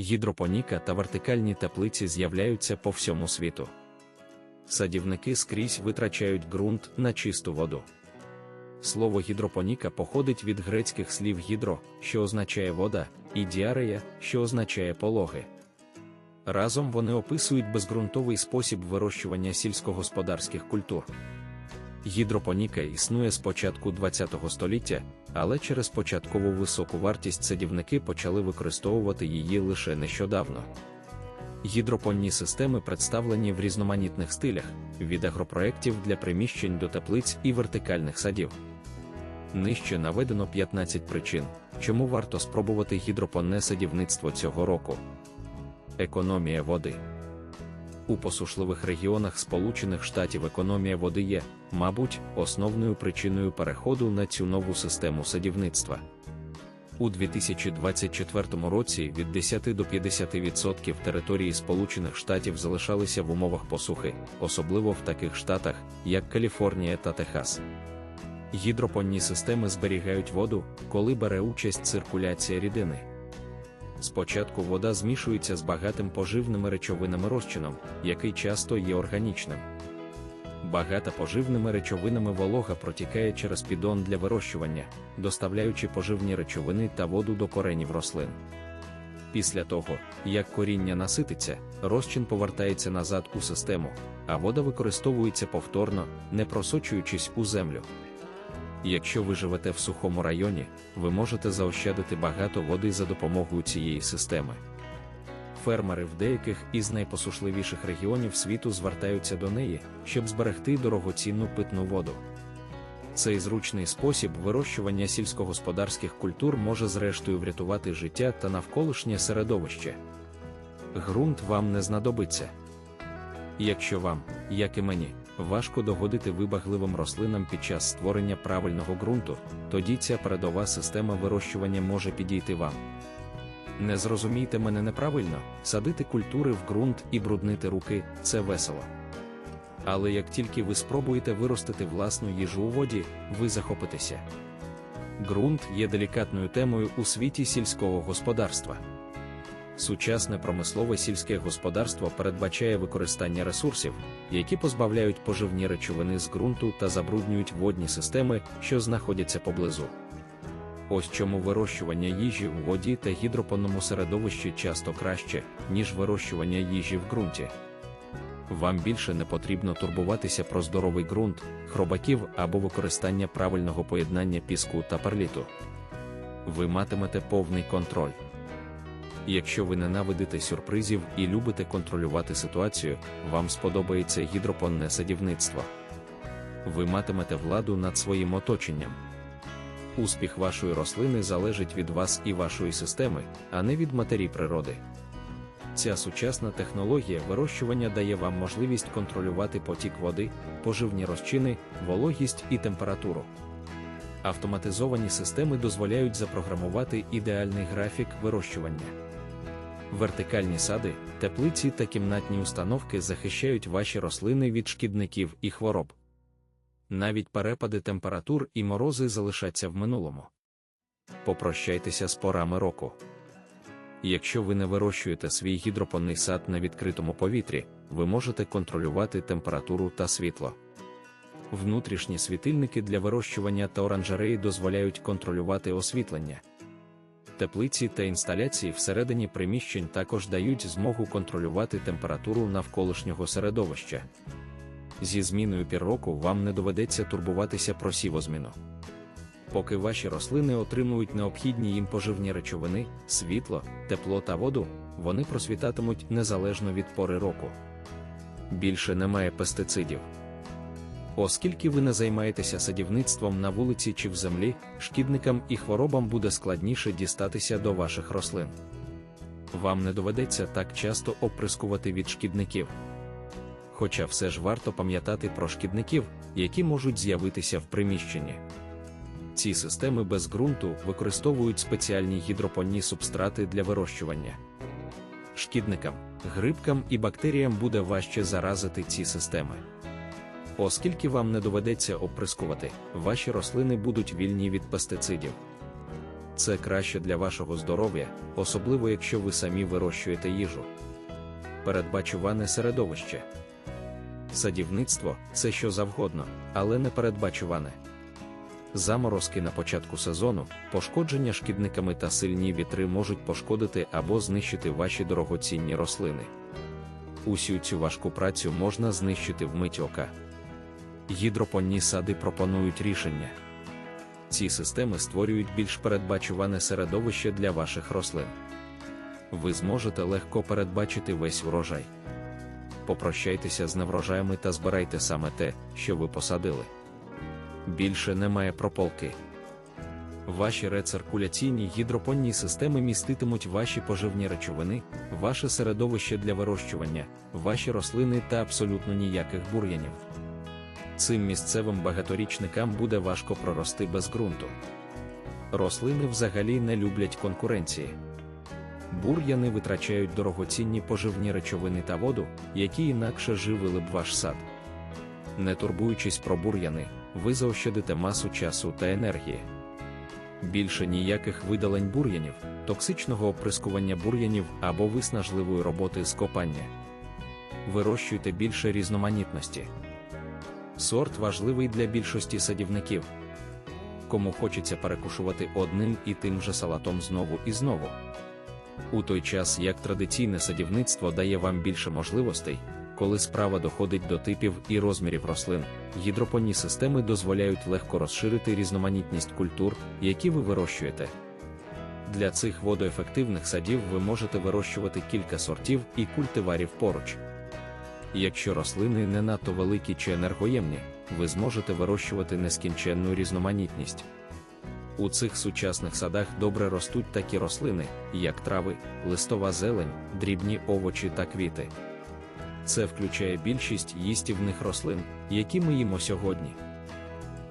Гідропоніка та вертикальні теплиці з'являються по всьому світу. Садівники скрізь витрачають ґрунт на чисту воду. Слово гідропоніка походить від грецьких слів гідро, що означає вода, і діарея, що означає пологи. Разом вони описують безґрунтовий спосіб вирощування сільськогосподарських культур. Гідропоніка існує з початку ХХ століття, але через початкову високу вартість садівники почали використовувати її лише нещодавно. Гідропонні системи представлені в різноманітних стилях від агропроєктів для приміщень до теплиць і вертикальних садів. Нижче наведено 15 причин, чому варто спробувати гідропонне садівництво цього року. Економія води. У посушливих регіонах Сполучених Штатів економія води є, мабуть, основною причиною переходу на цю нову систему садівництва. У 2024 році від 10 до 50% території Сполучених Штатів залишалися в умовах посухи, особливо в таких штатах, як Каліфорнія та Техас. Гідропонні системи зберігають воду, коли бере участь циркуляція рідини. Спочатку вода змішується з багатим поживними речовинами розчином, який часто є органічним. Багата поживними речовинами волога протікає через підон для вирощування, доставляючи поживні речовини та воду до коренів рослин. Після того, як коріння насититься, розчин повертається назад у систему, а вода використовується повторно, не просочуючись у землю. Якщо ви живете в сухому районі, ви можете заощадити багато води за допомогою цієї системи. Фермери в деяких із найпосушливіших регіонів світу звертаються до неї, щоб зберегти дорогоцінну питну воду. Цей зручний спосіб вирощування сільськогосподарських культур може зрештою врятувати життя та навколишнє середовище. Грунт вам не знадобиться. Якщо вам, як і мені, важко догодити вибагливим рослинам під час створення правильного ґрунту, тоді ця передова система вирощування може підійти вам. Не зрозумійте мене неправильно, садити культури в ґрунт і бруднити руки це весело. Але як тільки ви спробуєте виростити власну їжу у воді, ви захопитеся. Ґрунт є делікатною темою у світі сільського господарства. Сучасне промислове сільське господарство передбачає використання ресурсів, які позбавляють поживні речовини з ґрунту та забруднюють водні системи, що знаходяться поблизу. Ось чому вирощування їжі у воді та гідропонному середовищі часто краще, ніж вирощування їжі в ґрунті. Вам більше не потрібно турбуватися про здоровий ґрунт, хробаків або використання правильного поєднання піску та перліту. Ви матимете повний контроль. Якщо ви ненавидите сюрпризів і любите контролювати ситуацію, вам сподобається гідропонне садівництво. Ви матимете владу над своїм оточенням. Успіх вашої рослини залежить від вас і вашої системи, а не від матері природи. Ця сучасна технологія вирощування дає вам можливість контролювати потік води, поживні розчини, вологість і температуру. Автоматизовані системи дозволяють запрограмувати ідеальний графік вирощування. Вертикальні сади, теплиці та кімнатні установки захищають ваші рослини від шкідників і хвороб. Навіть перепади температур і морози залишаться в минулому. Попрощайтеся з порами року. Якщо ви не вирощуєте свій гідропонний сад на відкритому повітрі, ви можете контролювати температуру та світло. Внутрішні світильники для вирощування та оранжереї дозволяють контролювати освітлення. Теплиці та інсталяції всередині приміщень також дають змогу контролювати температуру навколишнього середовища. Зі зміною пір року вам не доведеться турбуватися про сівозміну. Поки ваші рослини отримують необхідні їм поживні речовини, світло, тепло та воду, вони просвітатимуть незалежно від пори року. Більше немає пестицидів. Оскільки ви не займаєтеся садівництвом на вулиці чи в землі, шкідникам і хворобам буде складніше дістатися до ваших рослин. Вам не доведеться так часто оприскувати від шкідників. Хоча все ж варто пам'ятати про шкідників, які можуть з'явитися в приміщенні. Ці системи без ґрунту використовують спеціальні гідропонні субстрати для вирощування. Шкідникам, грибкам і бактеріям буде важче заразити ці системи. Оскільки вам не доведеться оприскувати, ваші рослини будуть вільні від пестицидів. Це краще для вашого здоров'я, особливо якщо ви самі вирощуєте їжу. Передбачуване середовище. Садівництво це що завгодно, але не передбачуване. Заморозки на початку сезону, пошкодження шкідниками та сильні вітри можуть пошкодити або знищити ваші дорогоцінні рослини. Усю цю важку працю можна знищити вмить ока. Гідропонні сади пропонують рішення. Ці системи створюють більш передбачуване середовище для ваших рослин. Ви зможете легко передбачити весь урожай. Попрощайтеся з неврожаями та збирайте саме те, що ви посадили. Більше немає прополки. Ваші рециркуляційні гідропонні системи міститимуть ваші поживні речовини, ваше середовище для вирощування, ваші рослини та абсолютно ніяких бур'янів. Цим місцевим багаторічникам буде важко прорости без ґрунту. Рослини взагалі не люблять конкуренції. Бур'яни витрачають дорогоцінні поживні речовини та воду, які інакше живили б ваш сад. Не турбуючись про бур'яни, ви заощадите масу часу та енергії. Більше ніяких видалень бур'янів, токсичного оприскування бур'янів або виснажливої роботи з копання. Вирощуйте більше різноманітності. Сорт важливий для більшості садівників. Кому хочеться перекушувати одним і тим же салатом знову і знову. У той час як традиційне садівництво дає вам більше можливостей, коли справа доходить до типів і розмірів рослин, гідропонні системи дозволяють легко розширити різноманітність культур, які ви вирощуєте. Для цих водоефективних садів ви можете вирощувати кілька сортів і культиварів поруч. Якщо рослини не надто великі чи енергоємні, ви зможете вирощувати нескінченну різноманітність. У цих сучасних садах добре ростуть такі рослини, як трави, листова зелень, дрібні овочі та квіти. Це включає більшість їстівних рослин, які ми їмо сьогодні.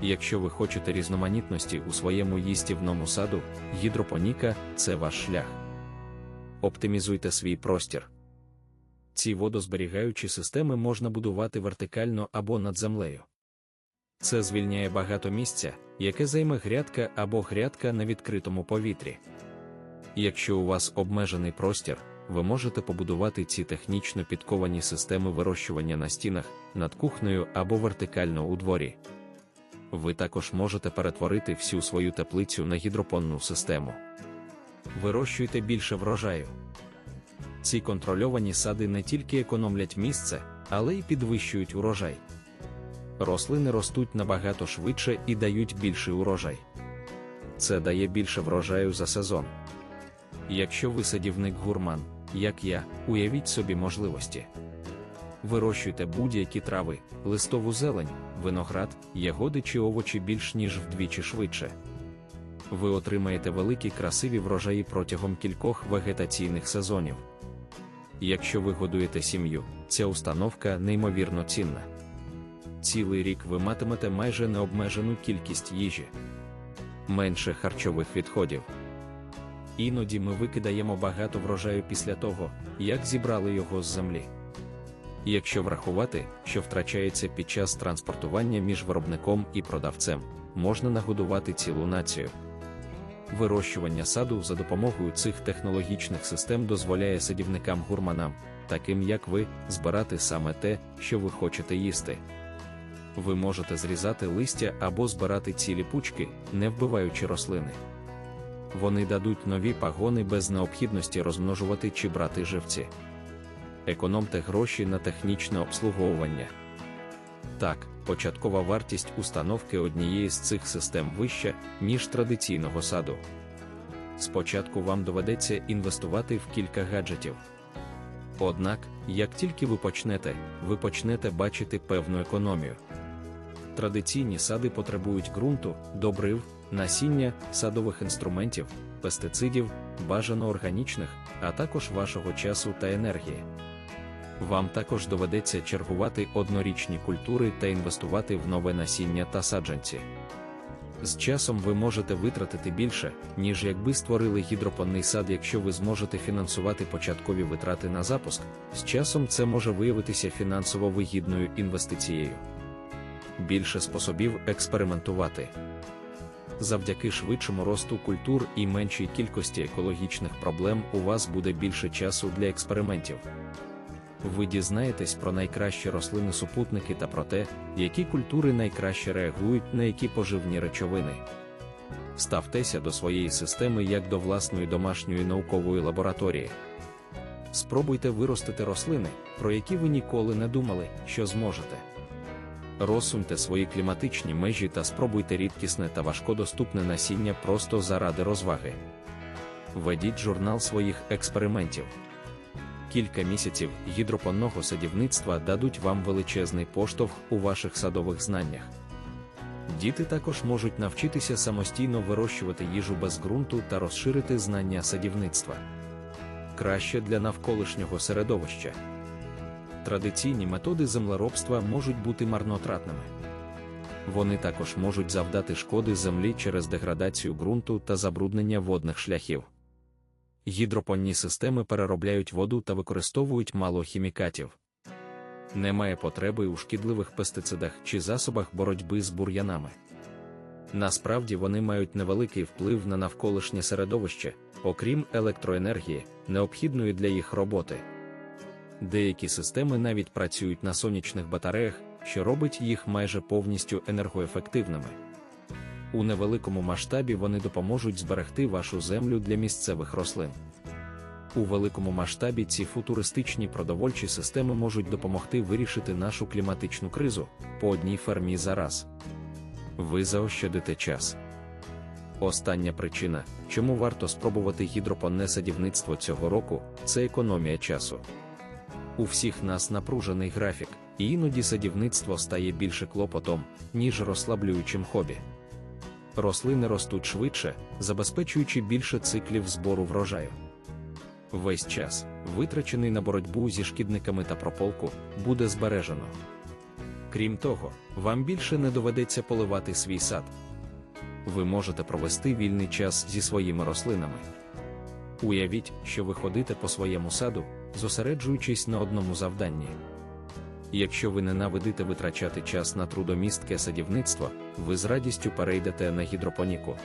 Якщо ви хочете різноманітності у своєму їстівному саду, гідропоніка це ваш шлях. Оптимізуйте свій простір. Ці водозберігаючі системи можна будувати вертикально або над землею. Це звільняє багато місця, яке займе грядка або грядка на відкритому повітрі. Якщо у вас обмежений простір, ви можете побудувати ці технічно підковані системи вирощування на стінах, над кухнею або вертикально у дворі. Ви також можете перетворити всю свою теплицю на гідропонну систему. Вирощуйте більше врожаю. Ці контрольовані сади не тільки економлять місце, але й підвищують урожай. Рослини ростуть набагато швидше і дають більший урожай. Це дає більше врожаю за сезон. Якщо ви садівник гурман, як я, уявіть собі можливості. Вирощуйте будь-які трави, листову зелень, виноград, ягоди чи овочі більш ніж вдвічі швидше. Ви отримаєте великі красиві врожаї протягом кількох вегетаційних сезонів. Якщо ви годуєте сім'ю, ця установка неймовірно цінна. Цілий рік ви матимете майже необмежену кількість їжі, менше харчових відходів. Іноді ми викидаємо багато врожаю після того, як зібрали його з землі. Якщо врахувати, що втрачається під час транспортування між виробником і продавцем, можна нагодувати цілу націю. Вирощування саду за допомогою цих технологічних систем дозволяє садівникам-гурманам, таким як ви, збирати саме те, що ви хочете їсти. Ви можете зрізати листя або збирати цілі пучки, не вбиваючи рослини. Вони дадуть нові пагони без необхідності розмножувати чи брати живці. Економте гроші на технічне обслуговування. Так, початкова вартість установки однієї з цих систем вища, ніж традиційного саду. Спочатку вам доведеться інвестувати в кілька гаджетів. Однак, як тільки ви почнете, ви почнете бачити певну економію. Традиційні сади потребують ґрунту, добрив, насіння, садових інструментів, пестицидів, бажано органічних, а також вашого часу та енергії. Вам також доведеться чергувати однорічні культури та інвестувати в нове насіння та саджанці. З часом ви можете витратити більше, ніж якби створили гідропонний сад, якщо ви зможете фінансувати початкові витрати на запуск, з часом це може виявитися фінансово вигідною інвестицією. Більше способів експериментувати. Завдяки швидшому росту культур і меншій кількості екологічних проблем у вас буде більше часу для експериментів. Ви дізнаєтесь про найкращі рослини-супутники та про те, які культури найкраще реагують на які поживні речовини. Ставтеся до своєї системи як до власної домашньої наукової лабораторії. Спробуйте виростити рослини, про які ви ніколи не думали, що зможете. Розсуньте свої кліматичні межі та спробуйте рідкісне та важкодоступне насіння просто заради розваги. Ведіть журнал своїх експериментів. Кілька місяців гідропонного садівництва дадуть вам величезний поштовх у ваших садових знаннях. Діти також можуть навчитися самостійно вирощувати їжу без ґрунту та розширити знання садівництва. Краще для навколишнього середовища. Традиційні методи землеробства можуть бути марнотратними. Вони також можуть завдати шкоди землі через деградацію ґрунту та забруднення водних шляхів. Гідропонні системи переробляють воду та використовують мало хімікатів. Немає потреби у шкідливих пестицидах чи засобах боротьби з бур'янами. Насправді вони мають невеликий вплив на навколишнє середовище, окрім електроенергії, необхідної для їх роботи. Деякі системи навіть працюють на сонячних батареях, що робить їх майже повністю енергоефективними. У невеликому масштабі вони допоможуть зберегти вашу землю для місцевих рослин. У великому масштабі ці футуристичні продовольчі системи можуть допомогти вирішити нашу кліматичну кризу по одній фермі за раз. Ви заощадите час. Остання причина, чому варто спробувати гідропонне садівництво цього року, це економія часу. У всіх нас напружений графік, і іноді садівництво стає більше клопотом, ніж розслаблюючим хобі. Рослини ростуть швидше, забезпечуючи більше циклів збору врожаю. Весь час, витрачений на боротьбу зі шкідниками та прополку, буде збережено. Крім того, вам більше не доведеться поливати свій сад. Ви можете провести вільний час зі своїми рослинами. Уявіть, що ви ходите по своєму саду, зосереджуючись на одному завданні. Якщо ви ненавидите витрачати час на трудомістке садівництво, ви з радістю перейдете на гідропоніку.